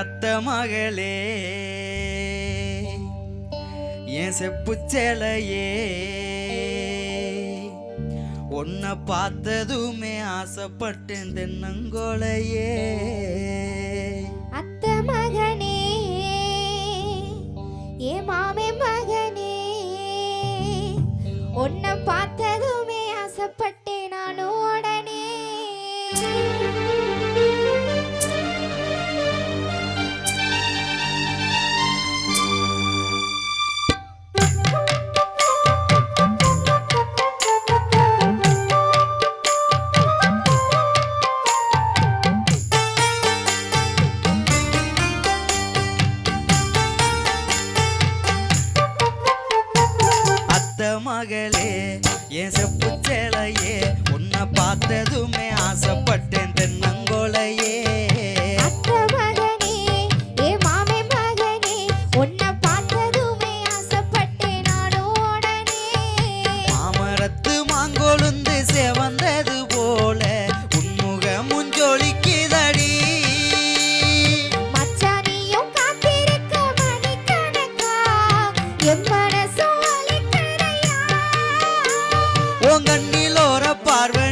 அத்த மகளே. என் செப்பு சேலையே உன்னை பார்த்ததுமே ஆசைப்பட்டேன் தென்னங்கோலையே. உங்கண்ணிலோர பார்வை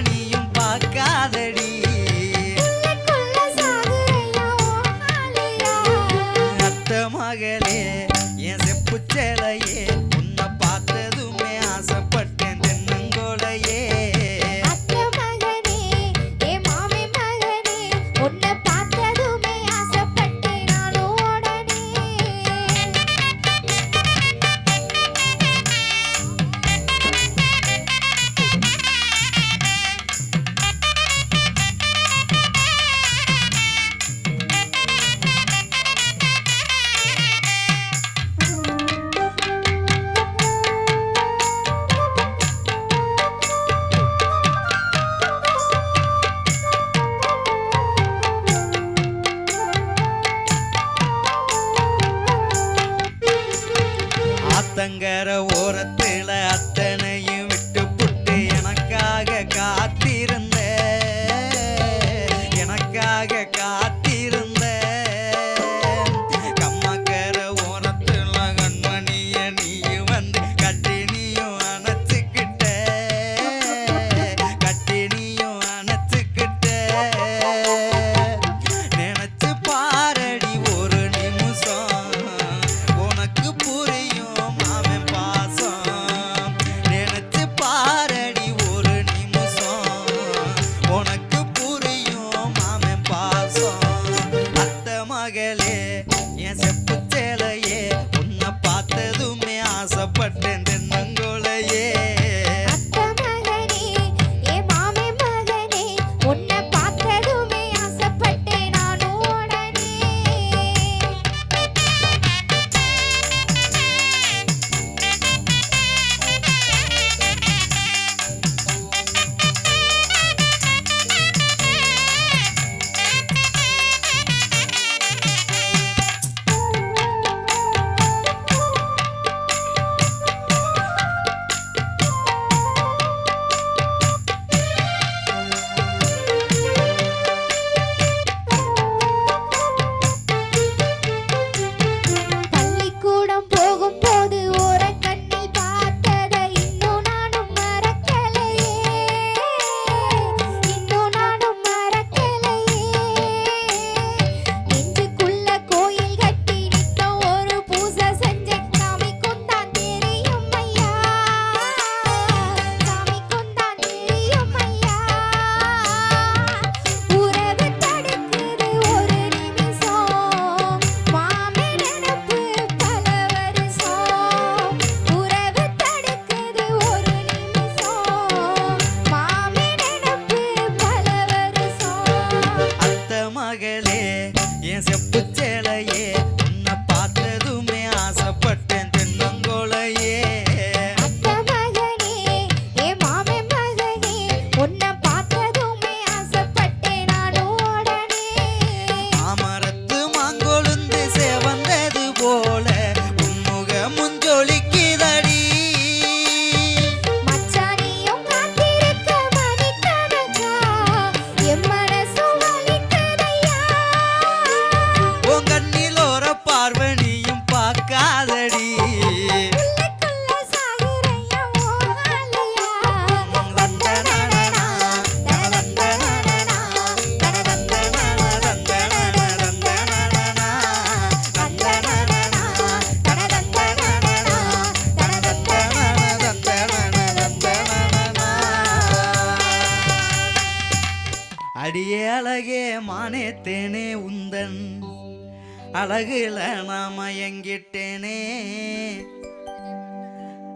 அழகுல நான் மயங்கிட்டேனே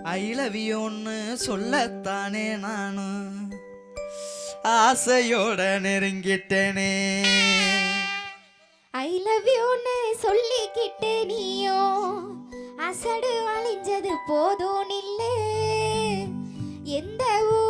ஐ லவ் யூன்னு சொல்லத்தானே நானும் ஆசையோட நெருங்கிட்டேனே. ஐ லவ் யூன்னு சொல்லிக்கிட்டே நீயோ? அசடு அழிஞ்சது போதும் இல்லை. எந்த ஊர்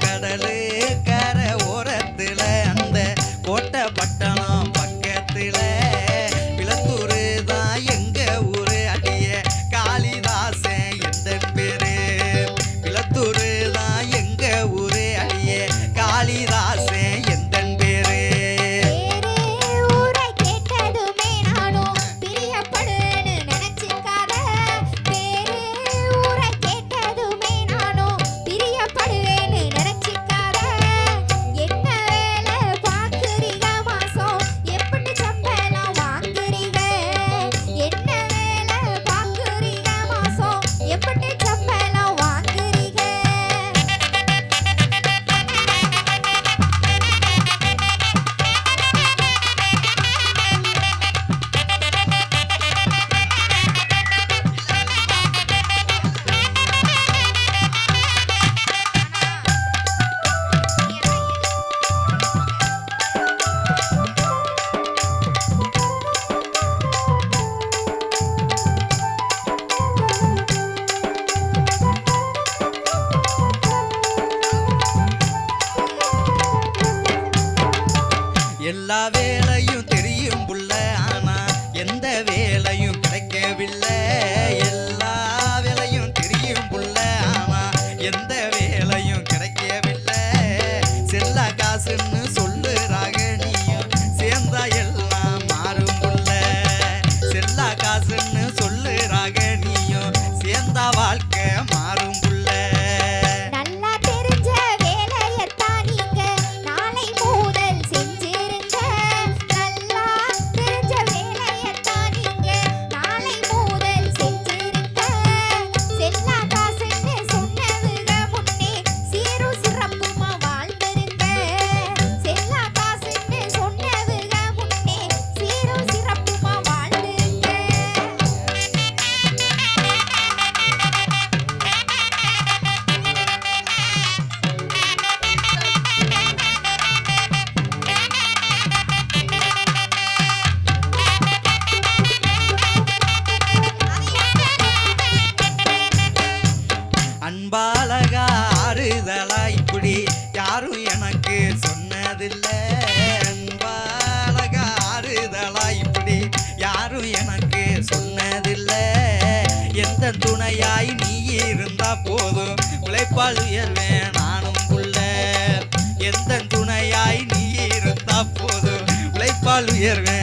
கடலு எந்த துணையாய் நீ இருந்தா போதும். உழைப்பால் உயர்வேன் நானும் புள்ள எந்த துணையாய் நீ இருந்தா போதும். உழைப்பால் உயர்வேன்